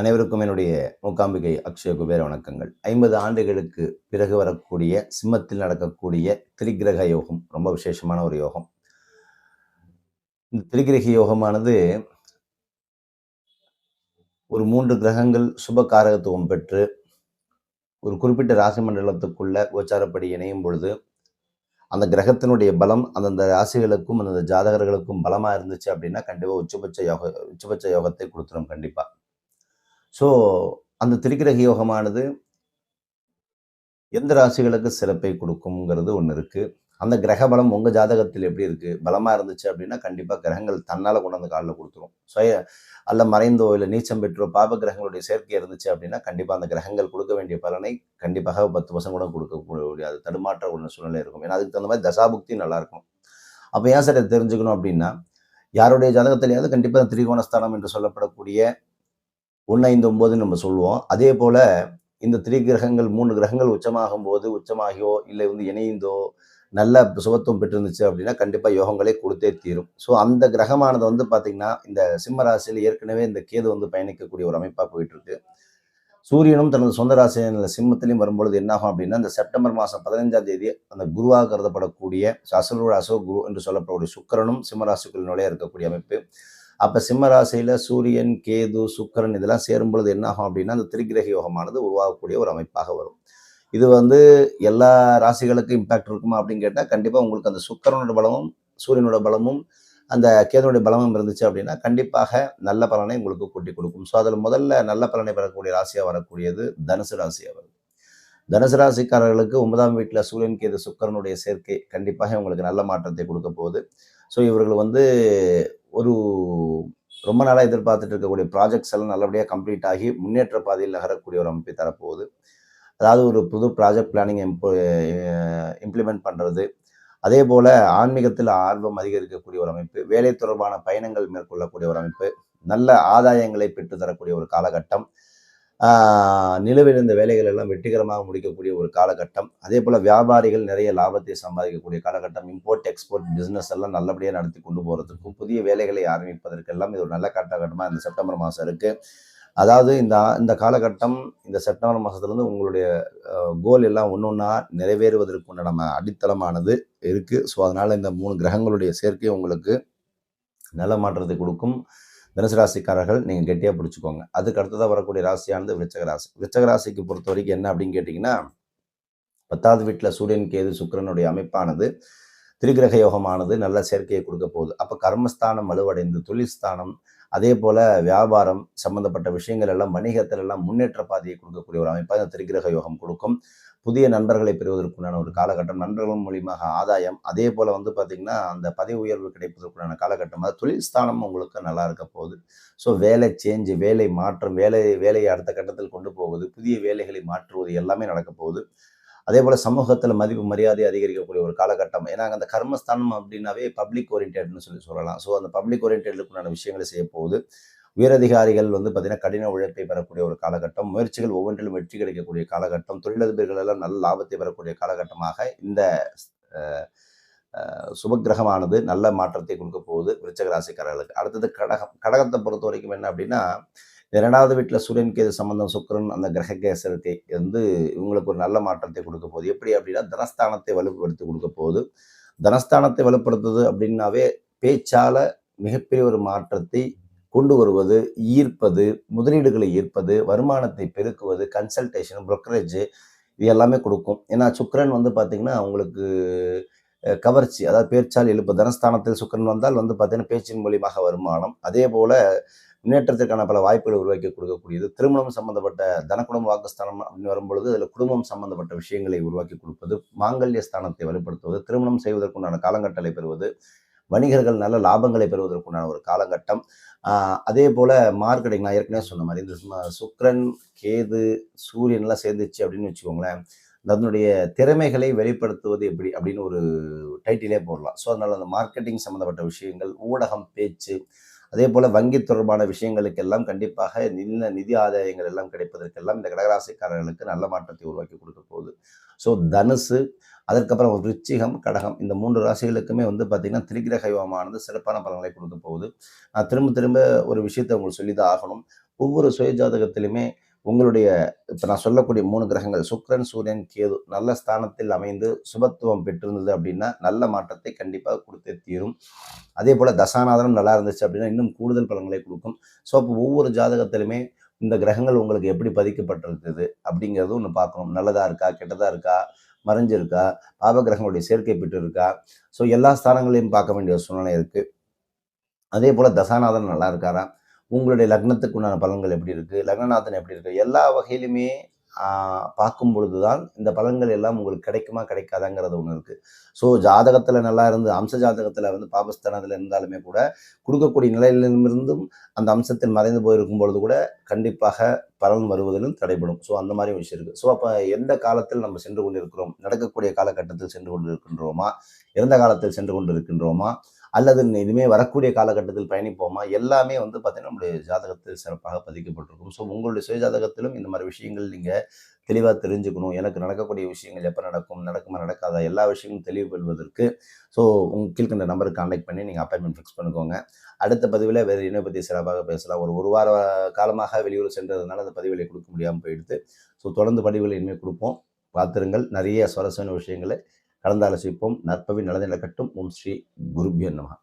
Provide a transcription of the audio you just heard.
அனைவருக்கும் என்னுடைய மூக்காம்பிகை அக்ஷய குபேர வணக்கங்கள். ஐம்பது ஆண்டுகளுக்கு பிறகு வரக்கூடிய சிம்மத்தில் நடக்கக்கூடிய திரிகிரக யோகம் ரொம்ப விசேஷமான ஒரு யோகம். இந்த திரிகிரக யோகமானது ஒரு மூன்று கிரகங்கள் சுப காரகத்துவம் பெற்று ஒரு குறிப்பிட்ட ராசி மண்டலத்துக்குள்ள கோச்சாரப்படி இணையும் பொழுது அந்த கிரகத்தினுடைய பலம் அந்தந்த ராசிகளுக்கும் அந்தந்த ஜாதகர்களுக்கும் பலமாக இருந்துச்சு அப்படின்னா கண்டிப்பாக உச்சபட்ச யோக உச்சபட்ச யோகத்தை கொடுத்துரும் கண்டிப்பாக ஸோ அந்த திரிகிரக யோகமானது எந்த ராசிகளுக்கு சிறப்பை கொடுக்குங்கிறது ஒன்று இருக்குது அந்த கிரக பலம் உங்கள் ஜாதகத்தில் எப்படி இருக்குது பலமாக இருந்துச்சு அப்படின்னா கண்டிப்பாக கிரகங்கள் தன்னால் கொண்டு வந்து காலில் கொடுத்துரும். சுய அல்ல மறைந்தோ இல்லை நீச்சம் பெற்றோ பாப கிரகங்களுடைய சேர்க்கை இருந்துச்சு அப்படின்னா கண்டிப்பாக அந்த கிரகங்கள் கொடுக்க வேண்டிய பலனை கண்டிப்பாக பத்து வருஷம் கூட கொடுக்க அது தடுமாற்ற ஒன்று சூழ்நிலை இருக்கும். ஏன்னா அதுக்கு தகுந்த மாதிரி தசாபுக்தி நல்லாயிருக்கும் அப்போ ஏன் சார் தெரிஞ்சுக்கணும் அப்படின்னா யாருடைய ஜாதகத்திலேயாவது கண்டிப்பாக திரிகோணஸ்தானம் என்று சொல்லப்படக்கூடிய ஒன்று ஐந்து ஒம்போதுன்னு நம்ம சொல்லுவோம். அதே போல் இந்த திரி கிரகங்கள் மூன்று கிரகங்கள் உச்சமாகும் போது உச்சமாகியோ இல்லை வந்து இணைந்தோ நல்ல சுபத்துவம் பெற்றிருந்துச்சு அப்படின்னா கண்டிப்பாக யோகங்களே கொடுத்தே தீரும். ஸோ அந்த கிரகமானது வந்து பார்த்திங்கன்னா இந்த சிம்ம ராசியில் ஏற்கனவே இந்த கேது வந்து பயணிக்கக்கூடிய ஒரு அமைப்பாக போயிட்டுருக்கு. சூரியனும் தனது சொந்த ராசியில் சிம்மத்திலையும் வரும்பொழுது என்னாகும் அப்படின்னா இந்த செப்டம்பர் மாதம் பதினஞ்சாம் தேதி அந்த குருவாக கருதப்படக்கூடிய அசல் ராசோ குரு என்று சொல்லப்படக்கூடிய சுக்கரனும் சிம்மராசிக்குள் நுழைய இருக்கக்கூடிய அமைப்பு. அப்போ சிம்ம ராசியில் சூரியன் கேது சுக்கரன் இதெல்லாம் சேரும் பொழுது என்னாகும் அப்படின்னா அந்த திரிகிரக யோகமானது உருவாகக்கூடிய ஒரு அமைப்பாக வரும். இது வந்து எல்லா ராசிகளுக்கும் இம்பாக்ட் இருக்குமா அப்படின்னு கேட்டால் கண்டிப்பாக உங்களுக்கு அந்த சுக்கரனோட பலமும் சூரியனோட பலமும் அந்த கேதனுடைய பலமும் இருந்துச்சு அப்படின்னா கண்டிப்பாக நல்ல பலனை உங்களுக்கு கூட்டி கொடுக்கும். ஸோ அதில் முதல்ல நல்ல பலனை பெறக்கூடிய ராசியாக வரக்கூடியது தனுசு ராசியாக வருது. தனுசு ராசிக்காரர்களுக்கு ஒன்பதாம் வீட்டில் சூரியன் கேது சுக்கரனுடைய சேர்க்கை கண்டிப்பாக உங்களுக்கு நல்ல மாற்றத்தை கொடுக்க போகுது. ஸோ இவர்கள் வந்து ஒரு ரொம்ப நாளாக எதிர்பார்த்துட்டு இருக்கக்கூடிய ப்ராஜெக்ட்ஸ் எல்லாம் நல்லபடியாக கம்ப்ளீட் ஆகி முன்னேற்ற பாதையில் நகரக்கூடிய ஒரு அமைப்பை தரப்போகுது. அதாவது ஒரு புது ப்ராஜெக்ட் பிளானிங் இம்போ இம்ப்ளிமெண்ட் பண்ணுறது அதே போல் ஆன்மீகத்தில் ஆர்வம் அதிகரிக்கக்கூடிய ஒரு அமைப்பு வேலை தொடர்பான பயணங்கள் மேற்கொள்ளக்கூடிய ஒரு அமைப்பு நல்ல ஆதாயங்களை பெற்று தரக்கூடிய ஒரு காலகட்டம் நிலுவையில் இருந்த வேலைகள் எல்லாம் வெற்றிகரமாக முடிக்கக்கூடிய ஒரு காலகட்டம். அதே போல் வியாபாரிகள் நிறைய லாபத்தை சம்பாதிக்கக்கூடிய காலகட்டம். இம்போர்ட் எக்ஸ்போர்ட் பிஸ்னஸ் எல்லாம் நல்லபடியாக நடத்தி கொண்டு போகிறதுக்கும் புதிய வேலைகளை ஆரம்பிப்பதற்கெல்லாம் இது ஒரு நல்ல காலகட்டமாக இந்த செப்டம்பர் மாதம் இருக்குது அதாவது இந்த இந்த காலகட்டம் இந்த செப்டம்பர் மாதத்துலேருந்து உங்களுடைய கோல் எல்லாம் ஒன்று ஒன்றா நிறைவேறுவதற்குண்ட நம்ம அடித்தளமானது இருக்குது ஸோ அதனால் இந்த மூணு கிரகங்களுடைய சேர்க்கை உங்களுக்கு நல்ல மாற்றத்தை கொடுக்கும். தனுசு ராசிக்காரர்கள் நீங்கள் கெட்டியாக பிடிச்சிக்கோங்க. அதுக்கு அடுத்ததாக வரக்கூடிய ராசியானது விருச்சக ராசி. விருச்சக ராசிக்கு பொறுத்த வரைக்கும் என்ன அப்படின்னு கேட்டிங்கன்னா பத்தாவது வீட்டில் சூரியன் கேது சுக்கரனுடைய அமைப்பானது திரிகிரக யோகமானது நல்ல சேர்க்கையை கொடுக்க போகுது. அப்போ கர்மஸ்தானம் வலுவடைந்து தொழில்ஸ்தானம் அதே போல் வியாபாரம் சம்மந்தப்பட்ட விஷயங்கள் எல்லாம் வணிகத்தில் எல்லாம் முன்னேற்ற பாதையை கொடுக்கக்கூடிய ஒரு அமைப்பாக இந்த திரிகிரக யோகம் கொடுக்கும். புதிய நண்பர்களை பெறுவதற்குண்டான ஒரு காலகட்டம் நண்பர்கள் மூலியமாக ஆதாயம். அதே போல் வந்து பார்த்திங்கன்னா அந்த பதவி உயர்வு கிடைப்பதற்குண்டான காலகட்டம். அது தொழில் ஸ்தானம் உங்களுக்கு நல்லா இருக்க போகுது. ஸோ வேலை சேஞ்சு வேலை மாற்றம் வேலை வேலையை அடுத்த கட்டத்தில் கொண்டு போவது புதிய வேலைகளை மாற்றுவது எல்லாமே நடக்க போகுது. அதே போல் சமூகத்தில் மதிப்பு மரியாதை அதிகரிக்கக்கூடிய ஒரு காலகட்டம். ஏன்னா அந்த கர்மஸ்தானம் அப்படின்னாவே பப்ளிக் ஓரியன்டட்னு சொல்லி சொல்லலாம். ஸோ அந்த பப்ளிக் ஓரியன்டடுக்குண்டான விஷயங்களை செய்ய போகுது. உயரதிகாரிகள் வந்து பார்த்திங்கன்னா கடின உழைப்பை பெறக்கூடிய ஒரு காலகட்டம். முயற்சிகள் ஒவ்வொன்றிலும் வெற்றி கிடைக்கக்கூடிய காலகட்டம். தொழிலதிபர்கள் எல்லாம் நல்ல லாபத்தை பெறக்கூடிய காலகட்டமாக இந்த சுபகிரகமானது நல்ல மாற்றத்தை கொடுக்க போகுது விருச்சக ராசிக்காரர்களுக்கு. அடுத்தது கடகம் கடகத்தை பொறுத்த வரைக்கும் என்ன அப்படின்னா இரண்டாவது வீட்டில் சூரியன் கேது சம்பந்தம்? சுக்கரன் அந்த கிரக கேசரத்தை வந்து இவங்களுக்கு ஒரு நல்ல மாற்றத்தை கொடுக்க போகுது. எப்படி அப்படின்னா தனஸ்தானத்தை வலுப்படுத்தி கொடுக்க போகுது. தனஸ்தானத்தை வலுப்படுத்துது அப்படின்னாவே பேச்சால மிகப்பெரிய ஒரு மாற்றத்தை கொண்டு வருவது ஈர்ப்பது முதலீடுகளை ஈர்ப்பது வருமானத்தை பெருக்குவது கன்சல்டேஷன் ப்ரொக்கரேஜ் இது எல்லாமே கொடுக்கும். ஏன்னா சுக்கரன் வந்து பார்த்திங்கன்னா அவங்களுக்கு கவர்ச்சி அதாவது பேச்சால் எழுப்பு. தனஸ்தானத்தில் சுக்கரன் வந்தால் வந்து பார்த்தீங்கன்னா பேச்சின் மூலியமாக வருமானம். அதே போல் முன்னேற்றத்திற்கான பல வாய்ப்புகளை உருவாக்கி கொடுக்கக்கூடியது. திருமணம் சம்பந்தப்பட்ட தனக்குடும்ப வாக்குஸ்தானம் அப்படின்னு வரும்பொழுது அதில் குடும்பம் சம்பந்தப்பட்ட விஷயங்களை உருவாக்கி கொடுப்பது மாங்கல்ய ஸ்தானத்தை வலுப்படுத்துவது திருமணம் செய்வதற்குண்டான காலங்கட்டலை பெறுவது வணிகர்கள் நல்ல லாபங்களை பெறுவதற்குண்டான ஒரு காலகட்டம் அதே போல் மார்க்கெட்டிங் நான் ஏற்கனவே சொன்ன மாதிரி இந்த சுக்ரன் கேது சூரியன்லாம் சேர்ந்துச்சு அப்படின்னு வச்சுக்கோங்களேன் அதனுடைய திறமைகளை வெளிப்படுத்துவது எப்படி அப்படின்னு ஒரு டைட்டிலே போடலாம். ஸோ அதனால் அந்த மார்க்கெட்டிங் சம்மந்தப்பட்ட விஷயங்கள் ஊடகம் பேச்சு அதே போல் வங்கி தொடர்பான விஷயங்களுக்கெல்லாம் கண்டிப்பாக நின்ன நிதி ஆதாயங்கள் எல்லாம் கிடைப்பதற்கெல்லாம் இந்த கடகராசிக்காரர்களுக்கு நல்ல மாற்றத்தை உருவாக்கி கொடுக்க போகுது. ஸோ தனுசு அதற்கப்புறம் ரிச்சிகம் கடகம் இந்த மூன்று ராசிகளுக்குமே வந்து பார்த்திங்கன்னா திரிகிரக யோகமானது சிறப்பான பலன்களை கொடுக்க போகுது. நான் திரும்ப திரும்ப ஒரு விஷயத்தை உங்களுக்கு சொல்லி தான் ஆகணும். ஒவ்வொரு சுயஜாதகத்திலுமே உங்களுடைய இப்போ நான் சொல்லக்கூடிய மூணு கிரகங்கள் சுக்ரன் சூரியன் கேது நல்ல ஸ்தானத்தில் அமைந்து சுபத்துவம் பெற்றிருந்தது அப்படின்னா நல்ல மாற்றத்தை கண்டிப்பாக கொடுத்தே தீரும். அதே போல் தசாநாதனம் நல்லா இருந்துச்சு அப்படின்னா இன்னும் கூடுதல் பலன்களை கொடுக்கும். ஸோ அப்போ ஒவ்வொரு ஜாதகத்திலுமே இந்த கிரகங்கள் உங்களுக்கு எப்படி பதிக்கப்பட்டிருக்குது அப்படிங்கிறதும் ஒன்று பார்க்கணும். நல்லதாக இருக்கா? கெட்டதாக இருக்கா? மறைஞ்சிருக்கா? பாப கிரகங்களுடைய சேர்க்கை பெற்று இருக்கா ஸோ எல்லா ஸ்தானங்களையும் பார்க்க வேண்டிய ஒரு சூழ்நிலை இருக்குது அதே போல் தசாநாதன் நல்லா இருக்காரா உங்களுடைய லக்னத்துக்கு உண்டான பலன்கள் எப்படி இருக்குது லக்னநாதன் எப்படி இருக்குது எல்லா வகையிலுமே பார்க்கும் பொழுது தான் இந்த பலன்கள் எல்லாம் உங்களுக்கு கிடைக்குமா கிடைக்காதாங்கிறது ஒன்று இருக்குது ஸோ ஜாதகத்தில் நல்லா இருந்து அம்ச ஜாதகத்தில் வந்து பாபஸ்தானத்தில் இருந்தாலுமே கூட கொடுக்கக்கூடிய நிலையிலிருந்தும் அந்த அம்சத்தில் மறைந்து போயிருக்கும் பொழுது கூட கண்டிப்பாக பலன் வருவதிலும் தடைபடும். ஸோ அந்த மாதிரி விஷயம் இருக்குது ஸோ அப்போ எந்த காலத்தில் நம்ம சென்று கொண்டிருக்கிறோம்? நடக்கக்கூடிய காலகட்டத்தில் சென்று கொண்டு இருக்கின்றோமா இறந்த காலத்தில் சென்று கொண்டு இருக்கின்றோமா அல்லது இனிமே வரக்கூடிய காலகட்டத்தில் பயணிப்போமா? எல்லாமே வந்து பார்த்தீங்கன்னா நம்முடைய ஜாதகத்தில் சிறப்பாக பதிக்கப்பட்டிருக்கும். ஸோ உங்களுடைய சுயஜாதகத்திலும் இந்த மாதிரி விஷயங்கள் நீங்கள் தெளிவாக தெரிஞ்சுக்கணும். எனக்கு நடக்கக்கூடிய விஷயங்கள் எப்போ நடக்கும் நடக்குமா நடக்காதா? எல்லா விஷயங்களும் தெளிவு பெறுவதற்கு ஸோ உங்க கீழ்கண்ட நம்பருக்கு கான்டாக்ட் பண்ணி நீங்கள் அப்பாயின்மெண்ட் ஃபிக்ஸ் பண்ணிக்கோங்க. அடுத்த பதிவில் வேறு என்ன பற்றி சிறப்பாக பேசலாம். ஒரு ஒரு வார காலமாக வெளியூர் சென்றதுனால அந்த பதிவுகளை கொடுக்க முடியாமல் போயிடுது. ஸோ தொடர்ந்து பதிவுகளை இனிமேல் கொடுப்போம். பார்த்துருங்கள். நிறைய சுவாரஸ்யமான விஷயங்களை கலந்தாலோசிப்போம். நற்பவி நல்லது நடக்கட்டும் ஓம் ஸ்ரீ குருபியன் நமகா